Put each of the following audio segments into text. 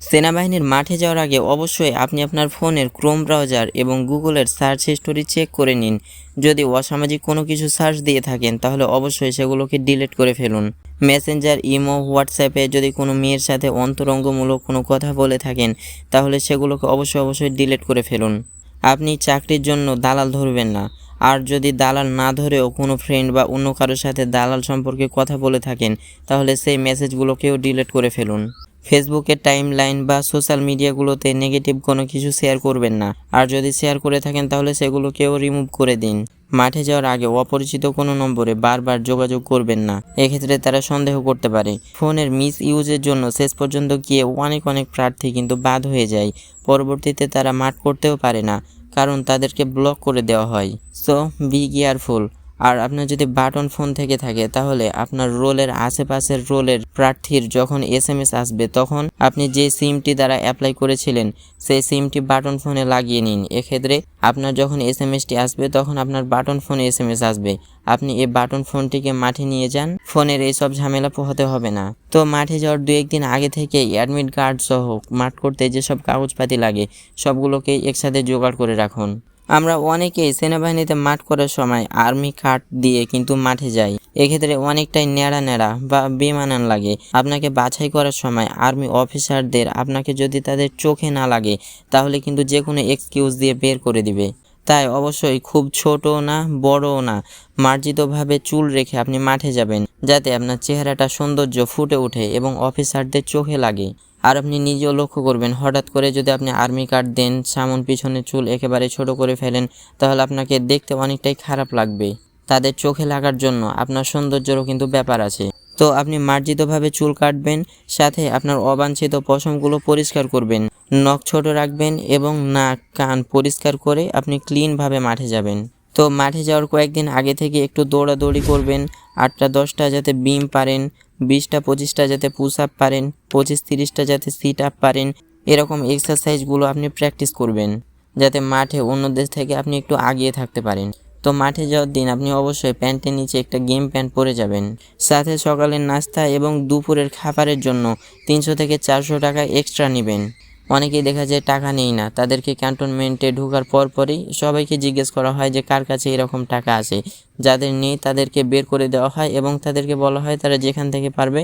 সেনাবাহিনীর মাঠে যাওয়ার আগে অবশ্যই আপনি আপনার ফোনের ক্রোম ব্রাউজার এবং গুগলের সার্চ হিস্টোরি চেক করে নিন। যদি অসামাজিক কোনো কিছু সার্চ দিয়ে থাকেন, তাহলে অবশ্যই সেগুলোকে ডিলিট করে ফেলুন। মেসেঞ্জার, ইমো, হোয়াটসঅ্যাপে যদি কোনো মেয়ের সাথে অন্তরঙ্গমূলক কোনো কথা বলে থাকেন, তাহলে সেগুলোকে অবশ্যই অবশ্যই ডিলিট করে ফেলুন। আপনি চাকরির জন্য দালাল ধরবেন না। আর যদি দালাল না ধরেও কোনো ফ্রেন্ড বা অন্য কারোর সাথে দালাল সম্পর্কে কথা বলে থাকেন, তাহলে সেই মেসেজগুলোকেও ডিলিট করে ফেলুন। ফেসবুকের টাইম লাইন বা সোশ্যাল মিডিয়াগুলোতে নেগেটিভ কোনো কিছু শেয়ার করবেন না। আর যদি শেয়ার করে থাকেন, তাহলে সেগুলোকেও রিমুভ করে দিন। মাঠে যাওয়ার আগে অপরিচিত কোনো নম্বরে বারবার যোগাযোগ করবেন না। এক্ষেত্রে তারা সন্দেহ করতে পারে। ফোনের মিস ইউজের জন্য শেষ পর্যন্ত গিয়ে অনেক অনেক প্রার্থী কিন্তু বাদ হয়ে যায়। পরবর্তীতে তারা মাঠ করতেও পারে না, কারণ তাদেরকে ব্লক করে দেওয়া হয়। So, be careful. আর আপনার যদি বাটন ফোন থেকে থাকে, তাহলে আপনার রোলের আশেপাশের রোলের প্রার্থীর যখন এস এম এস আসবে, তখন আপনি যে সিমটি দ্বারা অ্যাপ্লাই করেছিলেন, সেই সিমটি বাটন ফোনে লাগিয়ে নিন। এক্ষেত্রে আপনার যখন এস এম এসটি আসবে, তখন আপনার বাটন ফোনে এস এম এস আসবে। আপনি এই বাটন ফোনটিকে মাঠে নিয়ে যান। ফোনের এইসব ঝামেলা পোহাতে হবে না। তো মাঠে যাওয়ার দু একদিন আগে থেকেই অ্যাডমিট কার্ড সহ মাঠ করতে যেসব কাগজপাতি লাগে সবগুলোকে একসাথে জোগাড় করে রাখুন। আমরা অনেকেই সেনাবাহিনীতে মাঠ করার সময় আর্মি কার্ড দিয়ে কিন্তু মাঠে যাই। এক্ষেত্রে অনেকটাই নেড়া নেড়া বা বেমানান লাগে। আপনাকে বাছাই করার সময় আর্মি অফিসারদের আপনাকে যদি তাদের চোখে না লাগে, তাহলে কিন্তু যে কোনো এক্সকিউজ দিয়ে বের করে দিবে। তাই অবশ্যই খুব ছোটও না, বড়ও না। মার্জিতভাবে চুল রেখে আপনি মাঠে যাবেন, যাতে আপনার চেহারাটা সৌন্দর্য ফুটে ওঠে এবং অফিসারদের চোখে লাগে। আর আপনি নিজেও লক্ষ্য করবেন, হঠাৎ করে যদি আপনি আর্মি কার্ড দেন, সামন পিছনে চুল একেবারে ছোট করে ফেলেন, তাহলে আপনাকে দেখতে অনেকটাই খারাপ লাগবে। তাদের চোখে লাগার জন্য আপনার সৌন্দর্যেরও কিন্তু ব্যাপার আছে। তো আপনি মার্জিতভাবে চুল কাটবেন, সাথে আপনার অবাঞ্ছিত পশমগুলো পরিষ্কার করবেন, নখ ছোট রাখবেন এবং নাক, কান পরিষ্কার করে আপনি ক্লিনভাবে মাঠে যাবেন। তো মাঠে যাওয়ার কয়েকদিন আগে থেকে একটু দৌড়াদৌড়ি করবেন, আটটা দশটা যাতে বিম পারেন বিশটা, পঁচিশটা যাতে পুশ আপ পারেন, পঁচিশ, তিরিশটা যাতে সিট আপ পারেন, এরকম এক্সারসাইজগুলো আপনি প্র্যাকটিস করবেন, যাতে মাঠে অন্য দেশ থেকে আপনি একটু আগিয়ে থাকতে পারেন। তো মাঠে যাওয়ার দিন আপনি অবশ্যই প্যান্টের নিচে একটা গেম প্যান্ট পরে যাবেন। সাথে সকালের নাস্তা এবং দুপুরের খাবারের জন্য তিনশো থেকে চারশো টাকা এক্সট্রা নেবেন। অনেকেই দেখা যায় টাকা নেই না। তাদেরকে ক্যান্টনমেন্টে ঢোকার পরপরই সবাইকে জিজ্ঞেস করা হয় যে, কার কাছে এরকম টাকা আছে? যাদের নেই, তাদেরকে বের করে দেওয়া হয় এবং তাদেরকে বলা হয় তারা যেখান থেকে পারবে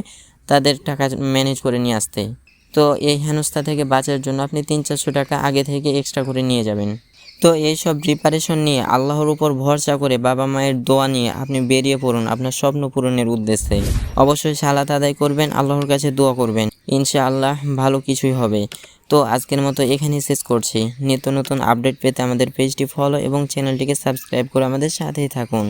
তাদের টাকা ম্যানেজ করে নিয়ে আসতে। তো এই হেনস্থা থেকে বাঁচার জন্য আপনি তিন চারশো টাকা আগে থেকে এক্সট্রা করে নিয়ে যাবেন। তো এইসব প্রিপারেশন নিয়ে আল্লাহর উপর ভরসা করে বাবা মায়ের দোয়া নিয়ে আপনি বেরিয়ে পড়ুন আপনার স্বপ্ন পূরণের উদ্দেশ্যে। অবশ্যই সালাত আদায় করবেন, আল্লাহর কাছে দোয়া করবেন। ইনশাআল্লাহ ভালো কিছুই হবে। তো আজকের মতো এখানেই শেষ করছি। নিত্য নতুন আপডেট পেতে আমাদের পেজটি ফলো এবং চ্যানেলটিকে সাবস্ক্রাইব করে আমাদের সাথেই থাকুন।